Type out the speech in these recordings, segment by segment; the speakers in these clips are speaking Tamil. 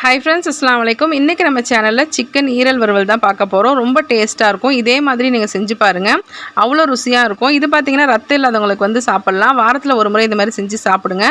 ஹாய் ஃப்ரெண்ட்ஸ் அஸ்லாம் வலைக்கும் இன்றைக்கி நம்ம சேனலில் சிக்கன் ஈரல் வறுவல் தான் பார்க்க போகிறோம் ரொம்ப டேஸ்ட்டாக இருக்கும். இதே மாதிரி நீங்கள் செஞ்சு பாருங்கள் அவ்வளோ ருசியாக இருக்கும். இது பார்த்தீங்கன்னா ரத்தம் இல்லாதவங்களுக்கு வந்து சாப்பிட்லாம். வாரத்தில் ஒரு முறை இந்த மாதிரி செஞ்சு சாப்பிடுங்க.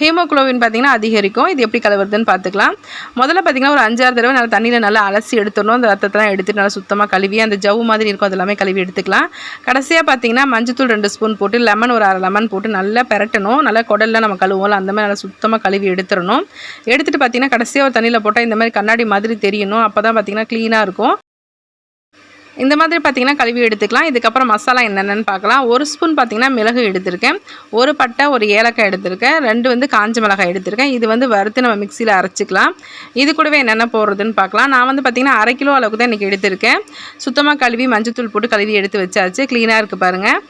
ஹீமோக்ளோவின் பார்த்தீங்கன்னா அதிகரிக்கும். இது எப்படி கலவுறதுன்னு பார்த்துக்கலாம் முதல்ல பார்த்தீங்கன்னா ஒரு அஞ்சாறு தடவை நல்லா தண்ணியில் நல்லா அலசி எடுத்துடணும். அந்த ரத்தத்தெல்லாம் எடுத்துட்டு நல்லா சுத்தமாக கழுவி அந்த ஜவ்வு மாதிரி இருக்கும். அதெல்லாமே கழுவி எடுத்துக்கலாம். கடைசியாக பார்த்தீங்கன்னா மஞ்சத்தூள் ரெண்டு ஸ்பூன் போட்டு லெமன் ஒரு அரை லெமன் போட்டு நல்லா பெரட்டணும். நல்லா குடலில் நம்ம கழுவோம்ல அந்த மாதிரி நல்லா சுத்தமாக கழுவி எடுத்துடணும். எடுத்துகிட்டு பார்த்தீங்கன்னா கடைசியாக ஒரு தண்ணி தண்ணியில் போட்டால் இந்த மாதிரி கண்ணாடி மாதிரி தெரியணும். அப்போ தான் பார்த்திங்கன்னா க்ளீனாக இருக்கும். இந்த மாதிரி பார்த்திங்கன்னா கழுவி எடுத்துக்கலாம். இதுக்கப்புறம் மசாலா என்னென்னு பார்க்கலாம். ஒரு ஸ்பூன் பார்த்திங்கன்னா மிளகு எடுத்திருக்கேன். ஒரு பட்டை ஒரு ஏலக்காய் எடுத்திருக்கேன். ரெண்டு வந்து காஞ்ச மிளகாய் எடுத்திருக்கேன். இது வந்து வறுத்து நம்ம மிக்சியில் அரைச்சிக்கலாம். இது கூடவே என்னென்ன போடுறதுன்னு பார்க்கலாம். நான் வந்து பார்த்திங்கன்னா அரை கிலோ அளவுக்கு தான் இன்றைக்கி எடுத்திருக்கேன். சுத்தமாக கழுவி மஞ்சத்தூள் போட்டு கழுவி எடுத்து வச்சாச்சு. க்ளீனாக இருக்குது பாருங்கள்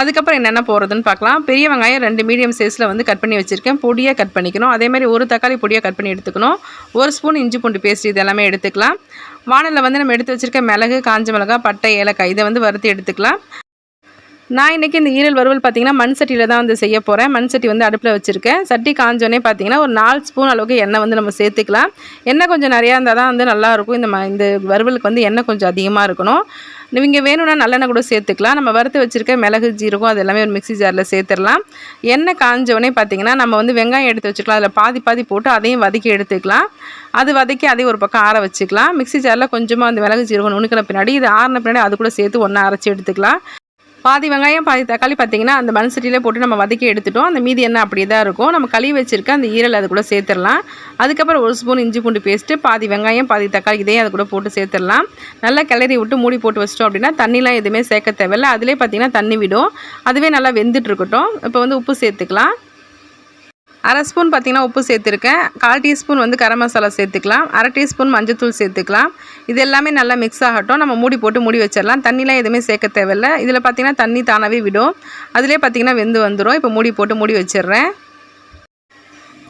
அதுக்கப்புறம் என்னென்ன போகிறதுன்னு பார்க்கலாம். பெரிய வெங்காயம் ரெண்டு மீடியம் சைஸில் வந்து கட் பண்ணி வச்சுருக்கேன். பொடியாக கட் பண்ணிக்கணும். அதேமாதிரி ஒரு தக்காளி பொடியாக கட் பண்ணி எடுத்துக்கணும். ஒரு ஸ்பூன் இஞ்சி பூண்டு பேஸ்ட் இது எல்லாமே எடுத்துக்கலாம். வானலில் வந்து நம்ம எடுத்து வச்சுருக்க மிளகு காஞ்ச மிளகா பட்டை ஏலக்காய் இதை வந்து வறுத்து எடுத்துக்கலாம். நான் இன்றைக்கி இந்த ஈரல் வறுவல் பார்த்திங்கன்னா மண் சட்டியில் தான் வந்து செய்ய போகிறேன் மண் சட்டி வந்து அடுப்பில் வச்சுருக்கேன். சட்டி காஞ்சோடனே பார்த்திங்கன்னா ஒரு நாலு ஸ்பூன் அளவுக்கு எண்ணெய் வந்து நம்ம சேர்த்துக்கலாம். எண்ணெய் கொஞ்சம் நிறையா இருந்தால் தான் வந்து நல்லாயிருக்கும் இந்த இந்த வறுவலுக்கு வந்து எண்ணெய் கொஞ்சம் அதிகமாக இருக்கணும். நீங்கள் வேணும்னா நல்லெண்ணெய் கூட சேர்த்துக்கலாம். நம்ம வறுத்து வச்சுருக்க மிளகு ஜீரகம் அது எல்லாமே ஒரு மிக்சி ஜாரில் சேர்த்துடலாம். எண்ணெய் காஞ்சோடனே பார்த்திங்கன்னா நம்ம வந்து வெங்காயம் எடுத்து வச்சுக்கலாம். அதில் பாதி பாதி போட்டு அதையும் வதக்கி எடுத்துக்கலாம். அது வதக்கி அதையும் ஒரு பக்கம் ஆற வச்சுக்கலாம். மிக்சி ஜாரில் கொஞ்சமாக அந்த மிளகு ஜீரகம் நுணுக்கிற பின்னாடி இது ஆறின பின்னாடி அது கூட சேர்த்து ஒன்றா அரைச்சி எடுத்துக்கலாம். பாதி வெங்காயம் பாதி தக்காளி பார்த்திங்கன்னா அந்த மண் சட்டியிலே போட்டு நம்ம வதக்கி எடுத்துட்டோம். அந்த மீதி என்ன அப்படியே தான் இருக்கும். நம்ம கழுவி வச்சுருக்க அந்த ஈரல் அது கூட சேர்த்துடலாம். அதுக்கப்புறம் ஒரு ஸ்பூன் இஞ்சி பூண்டு பேஸ்ட்டு பாதி வெங்காயம் பாதி தக்காளி இதையும் அது கூட போட்டு சேர்த்துடலாம். நல்லா கிளறி விட்டு மூடி போட்டு வச்சிட்டோம் அப்படின்னா தண்ணிலாம் எதுவுமே சேர்க்க தேவையில்லை. அதிலே பார்த்திங்கன்னா தண்ணி விடும். அதுவே நல்லா வெந்துட்டு இருக்கட்டும். இப்போ வந்து உப்பு சேர்த்துக்கலாம். அரை ஸ்பூன் பார்த்திங்கன்னா உப்பு சேர்த்துருக்கேன். கால் டீஸ்பூன் வந்து கரம் மசாலா சேர்த்துக்கலாம். அரை டீஸ்பூன் மஞ்சத்தூள் சேர்த்துக்கலாம். இது எல்லாமே நல்லா மிக்ஸ் ஆகட்டும். நம்ம மூடி போட்டு மூடி வச்சிடலாம். தண்ணிலாம் எதுவுமே சேர்க்க தேவையில்லை. இதில் பார்த்திங்கன்னா தண்ணி தானாகவே விடும். அதிலே பார்த்திங்கன்னா வெந்து வந்துடும் இப்போ மூடி போட்டு மூடி வச்சிடுறேன்.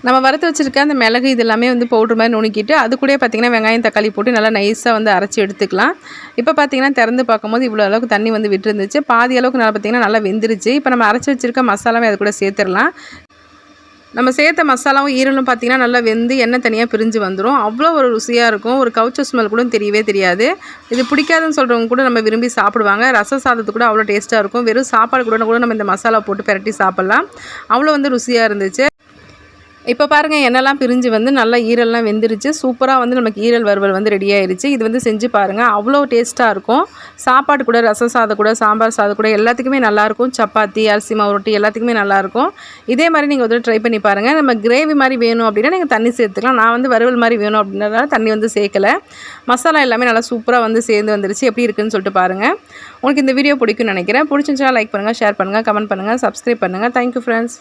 நம்ம வறுத்து வச்சுருக்க அந்த மிளகு இது எல்லாமே வந்து பவுட்ரு மாதிரி நுணுக்கிட்டு அது கூட பார்த்திங்கன்னா வெங்காயம் தக்காளி போட்டு நல்லா நைஸாக வந்து அரைச்சி எடுத்துக்கலாம். இப்போ பார்த்திங்கன்னா திறந்து பார்க்கும்போது இவ்வளோ அளவுக்கு தண்ணி வந்து விட்டுருந்துச்சு. பாதி அளவுக்கு நல்லா பார்த்திங்கன்னா நல்லா வெந்துருச்சு. இப்போ நம்ம அரைச்சி வச்சுருக்க மசாலாவே அது கூட சேர்த்துடலாம். நம்ம சேர்த்த மசாலாவும் ஈரலும் பார்த்திங்கன்னா நல்லா வெந்து எண்ணெய் தனியாக பிரிஞ்சு வந்துடும் அவ்வளோ ஒரு ருசியாக இருக்கும். ஒரு கவுச்ச ஸ்மெல் கூட தெரியவே தெரியாது. இது பிடிக்காதுன்னு சொல்கிறவங்க கூட நம்ம விரும்பி சாப்பிடுவாங்க. ரச சாதத்து கூட அவ்வளோ டேஸ்ட்டாக இருக்கும். வெறும் சாப்பாடு கூட கூட நம்ம இந்த மசாலா போட்டு பரட்டி சாப்பிட்லாம். அவ்வளோ வந்து ருசியாக இருந்துச்சு. இப்போ பாருங்கள் என்னெல்லாம் பிரிஞ்சு வந்து நல்லா ஈரல்லாம் வெந்துருச்சு. சூப்பராக வந்து நமக்கு ஈரல் வறுவல் வந்து ரெடி ஆயிடுச்சு இது வந்து செஞ்சு பாருங்கள் அவ்வளோ டேஸ்ட்டாக இருக்கும். சாப்பாடு கூட ரசம் சாதம் கூட சாம்பார் சாதம் கூட எல்லாத்துக்குமே நல்லாயிருக்கும் சப்பாத்தி அரிசி மாவு ரொட்டி எல்லாத்துக்குமே நல்லாயிருக்கும் இதே மாதிரி நீங்கள் ஒரு ட்ரை பண்ணி பாருங்கள் நம்ம கிரேவி மாதிரி வேணும் அப்படின்னா நீங்கள் தண்ணி சேர்த்துக்கலாம். நான் வந்து வறுவல் மாதிரி வேணும் அப்படின்றதால தண்ணி வந்து சேர்க்கலை. மசாலா எல்லாமே நல்லா சூப்பராக வந்து சேர்ந்து வந்துருச்சு. எப்படி இருக்குன்னு சொல்லிட்டு பாருங்கள் உங்களுக்கு இந்த வீடியோ பிடிக்கும்னு நினைக்கிறேன். பிடிச்சிருந்துச்சா லைக் பண்ணுங்கள் ஷேர் பண்ணுங்கள் கமெண்ட் பண்ணுங்கள் சப்ஸ்கிரைப் பண்ணுங்கள் தேங்க்யூ ஃப்ரெண்ட்ஸ்